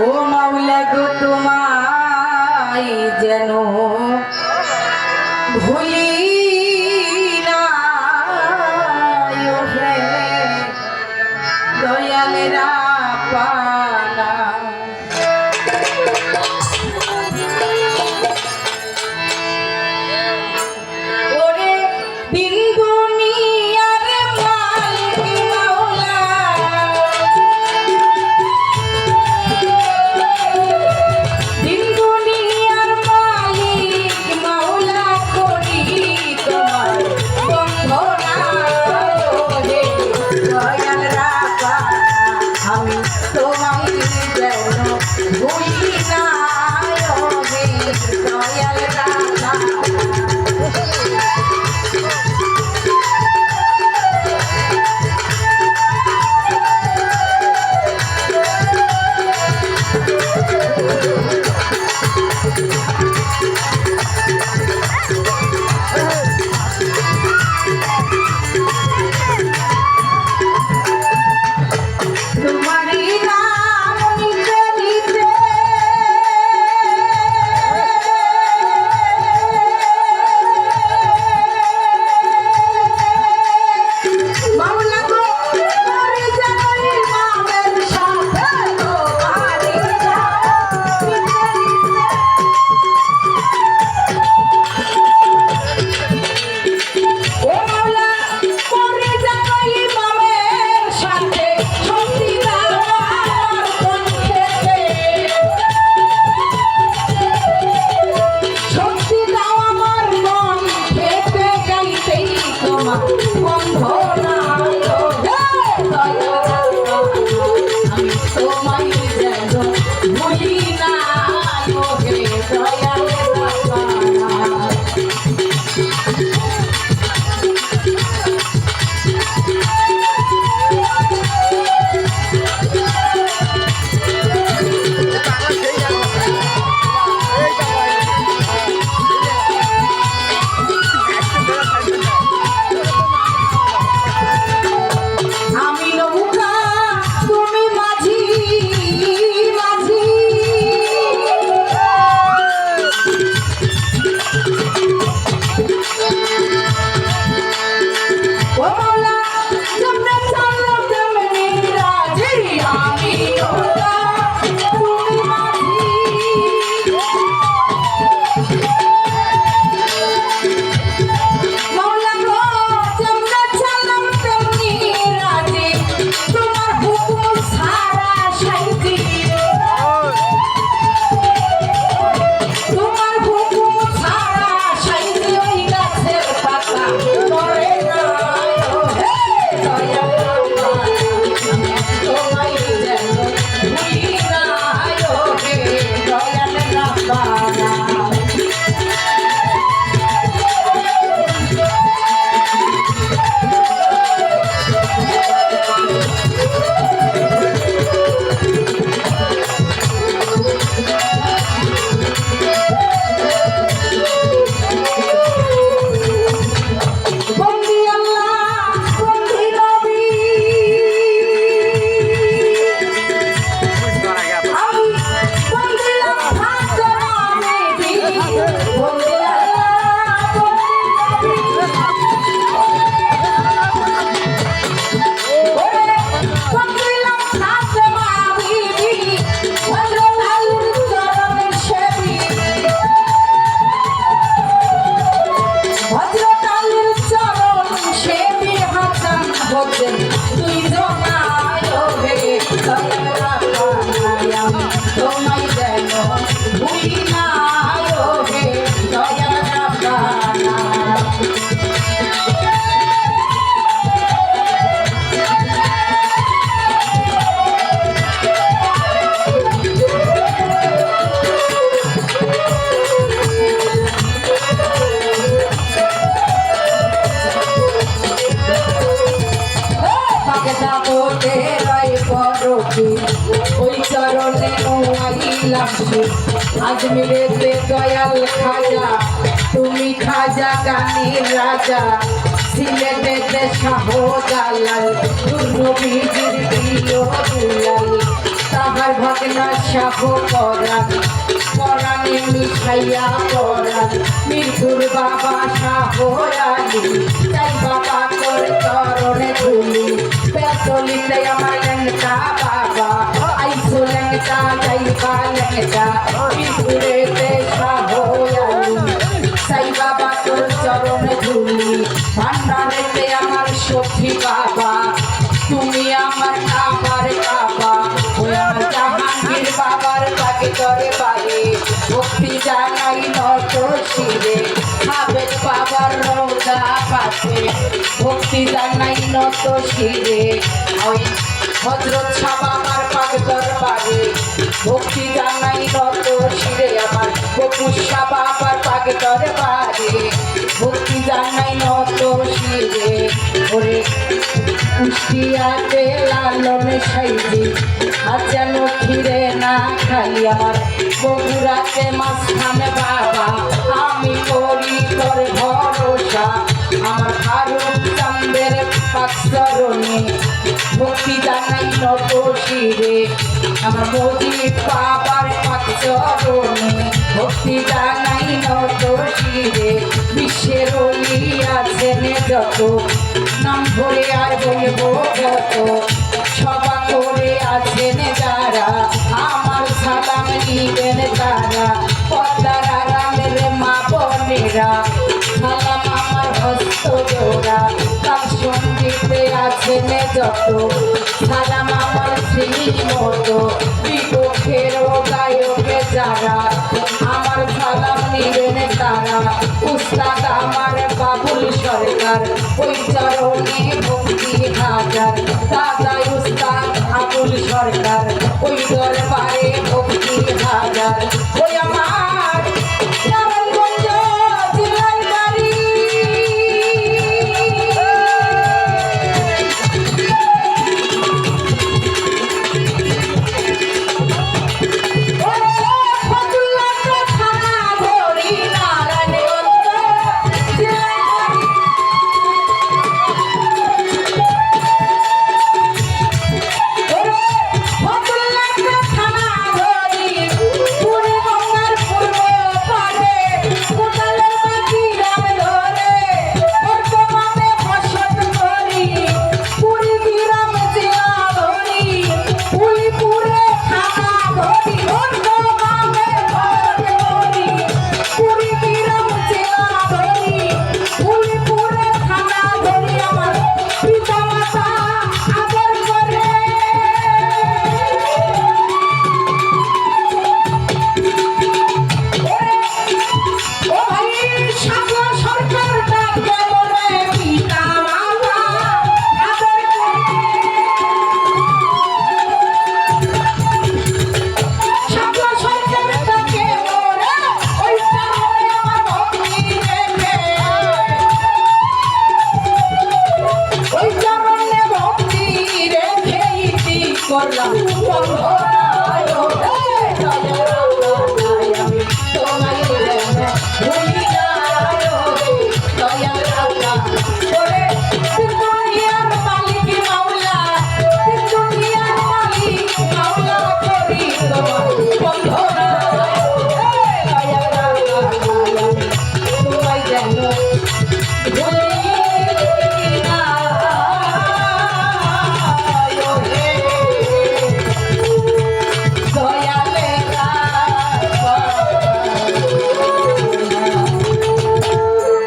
O Oh my আজমিরেতে Dayal খাজা, তুমি খাজা গানের রাজা। সিলেটেতে শাহজালাল দুর্গবীজির প্রিয় দুলাল, তাহার ভাগনা শাহ পরাণ। পরাণে মিশাইয়া পরাণ, মৃত্যুর বাবা শাহ আলী তাই বাবা তোর চরণে ধুলি পেতলিতে আমার বাবা। লেঙ্কা যাইবা লেঙ্কা মৃত্যুরেতে শাহ আলী সাই বাবা তোর চরণে ধুলি। ভান্ডারেতে আমার সখী বাবা। তুমি আমার কাবার বাবা। ওই আমার জাহাঙ্গীর বাবার পাকে করে বাড়ি। ভক্তি জানাই নত শিরে। হাবের বাবার রোজা পাশে ভক্তি জানাই নত শিরে। ওই হজরত বাবার পাকে দরবারে ভক্তি জানাই নত শিরে আমার বকুশা বাবার পাকে দরবারে ভক্তি জানাই নত শিরে ওরে কুষ্টিয়াতে লালনে সাইজি যেন ফিরে না খালি আমার বগুড়াতে মাঝখানে বাবা আমি করি তোর ভরসা আমার ফারুক চান্দের পাকসরণে ভক্তি জানাই নত শিরে আমার মোদি বাবার পাকসরণে ভক্তি জানাই নত শিরে বিশ্বের আছেন যত, নাম ধরে আর বলব যত। সভা করে আছেন যারা, আমার সালাম নিবেন তারা। পদ্মার আরামের মা বোনেরা, সালাম আমার হস্ত জোড়া। আছেন যত সালাম আমার শ্রীমত, বিপক্ষের গায়কে যারা, আমার সালাম নিবেন তারা। উস্তাদ আমার বাবুল সরকার ওই চরণে ভক্তি হাজার। দাদা উস্তাদ আবুল সরকার, ওই দরবারে